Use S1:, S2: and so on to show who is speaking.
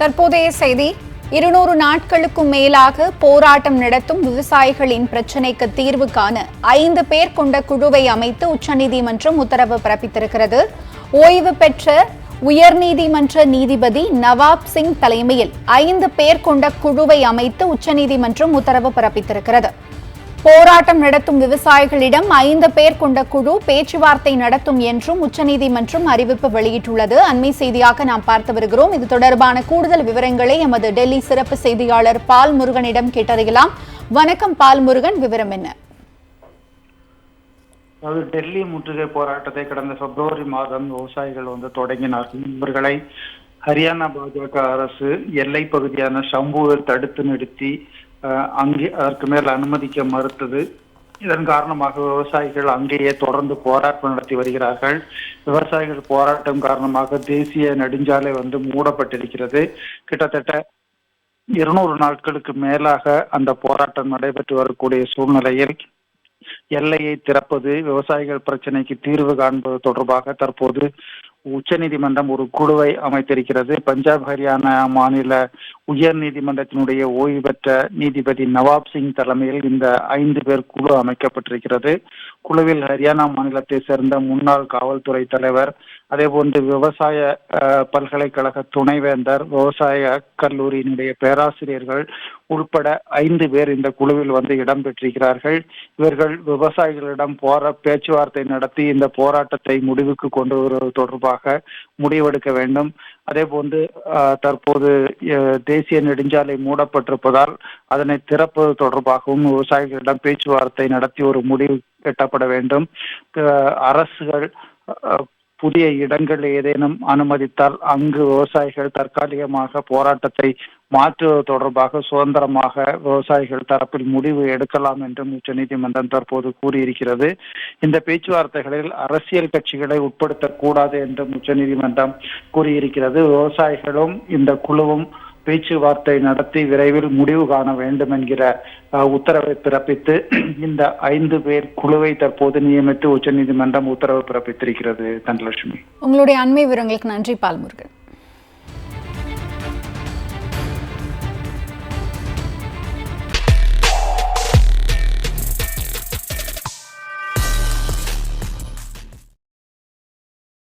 S1: தற்போதைய செய்தி இருநூறு நாட்களுக்கும் மேலாக போராட்டம் நடத்தும் விவசாயிகளின் பிரச்சினைக்கு தீர்வு காண ஐந்து பேர் கொண்ட குழுவை அமைத்து உச்சநீதிமன்றம் உத்தரவு பிறப்பித்திருக்கிறது. ஓய்வு பெற்ற உயர்நீதிமன்ற நீதிபதி நவாப் சிங் தலைமையில் ஐந்து பேர் கொண்ட குழுவை அமைத்து உச்சநீதிமன்றம் உத்தரவு பிறப்பித்திருக்கிறது. போராட்டம் நடத்தும் விவசாயிகளிடம் ஐந்து பேர் கொண்ட குழு பேச்சுவார்த்தை நடத்தும் என்றும் உச்சநீதிமன்றம் அறிவிப்பு வெளியிட்டுள்ளது. அண்மை செய்தியாக நாம் பார்த்து வருகிறோம். இது தொடர்பான கூடுதல் விவரங்களை எமது டெல்லி சிறப்பு செய்தியாளர் பால் முருகனிடம் கேட்டறியலாம். வணக்கம் பால் முருகன் விவரம் என்ன?
S2: அதாவது டெல்லி முற்றுகை போராட்டத்தை கடந்த பிப்ரவரி மாதம் விவசாயிகள் வந்து தொடங்கினார்கள். இவர்களை ஹரியானா பாஜக அரசு எல்லை பகுதியான ஷம்புவில் தடுத்து நிறுத்தி அங்கே அதற்கு மேல் அனுமதிக்க மறுத்தது. இதன் காரணமாக விவசாயிகள் அங்கேயே தொடர்ந்து போராட்டம் நடத்தி வருகிறார்கள். விவசாயிகள் போராட்டம் காரணமாக தேசிய நெடுஞ்சாலை வந்து மூடப்பட்டிருக்கிறது. கிட்டத்தட்ட இருநூறு நாட்களுக்கு மேலாக அந்த போராட்டம் நடைபெற்று வரக்கூடிய சூழ்நிலையில் எல்லையை திறப்பது விவசாயிகள் பிரச்சனைக்கு தீர்வு காண்பது தொடர்பாக தற்போது உச்சநீதிமன்றம் ஒரு குழுவை அமைத்திருக்கிறது. பஞ்சாப் ஹரியானா மாநில உயர் நீதிமன்றத்தினுடைய ஓய்வு பெற்ற நீதிபதி நவாப் சிங் தலைமையில் இந்த ஐந்து பேர் குழு அமைக்கப்பட்டிருக்கிறது. குழுவில் ஹரியானா மாநிலத்தை சேர்ந்த முன்னாள் காவல்துறை தலைவர் அதே போன்று விவசாய பல்கலைக்கழக துணைவேந்தர் விவசாய கல்லூரியினுடைய பேராசிரியர்கள் உள்பட ஐந்து பேர் இந்த குழுவில் வந்து இடம்பெற்றிருக்கிறார்கள் இவர்கள் விவசாயிகளிடம் போற பேச்சுவார்த்தை நடத்தி இந்த போராட்டத்தை முடிவுக்கு கொண்டு வருவது தொடர்பாக முடிவெடுக்க வேண்டும். அதே போன்று அஹ், தற்போது அஹ், தேசிய நெடுஞ்சாலை மூடப்பட்டிருப்பதால் அதனை திறப்பது தொடர்பாகவும் விவசாயிகளிடம் பேச்சுவார்த்தை நடத்தி ஒரு முடிவு எட்டப்பட வேண்டும். அஹ், அரசுகள் அஹ், புதிய இடங்கள் ஏதேனும் அனுமதித்தால் அங்கு விவசாயிகள் தற்காலிகமாக போராட்டத்தை மாற்றுவது தொடர்பாக சுதந்திரமாக விவசாயிகள் தரப்பில் முடிவு எடுக்கலாம் என்றும் உச்சநீதிமன்றம் தற்போது கூறியிருக்கிறது. இந்த பேச்சுவார்த்தைகளில் அரசியல் கட்சிகளை உட்படுத்தக்கூடாது என்றும் உச்சநீதிமன்றம் கூறியிருக்கிறது. விவசாயிகளும் இந்த குழுவும் பேச்சுவார்த்தை நடத்தி விரைவில் முடிவு காண வேண்டும் என்கிற அஹ், உத்தரவை பிறப்பித்து இந்த ஐந்து பேர் குழுவை தற்போது நியமித்து உச்சநீதிமன்றம் உத்தரவு பிறப்பித்திருக்கிறது தனலட்சுமி
S1: உங்களுடைய அண்மை விவரங்களுக்கு நன்றி பால் முருகன்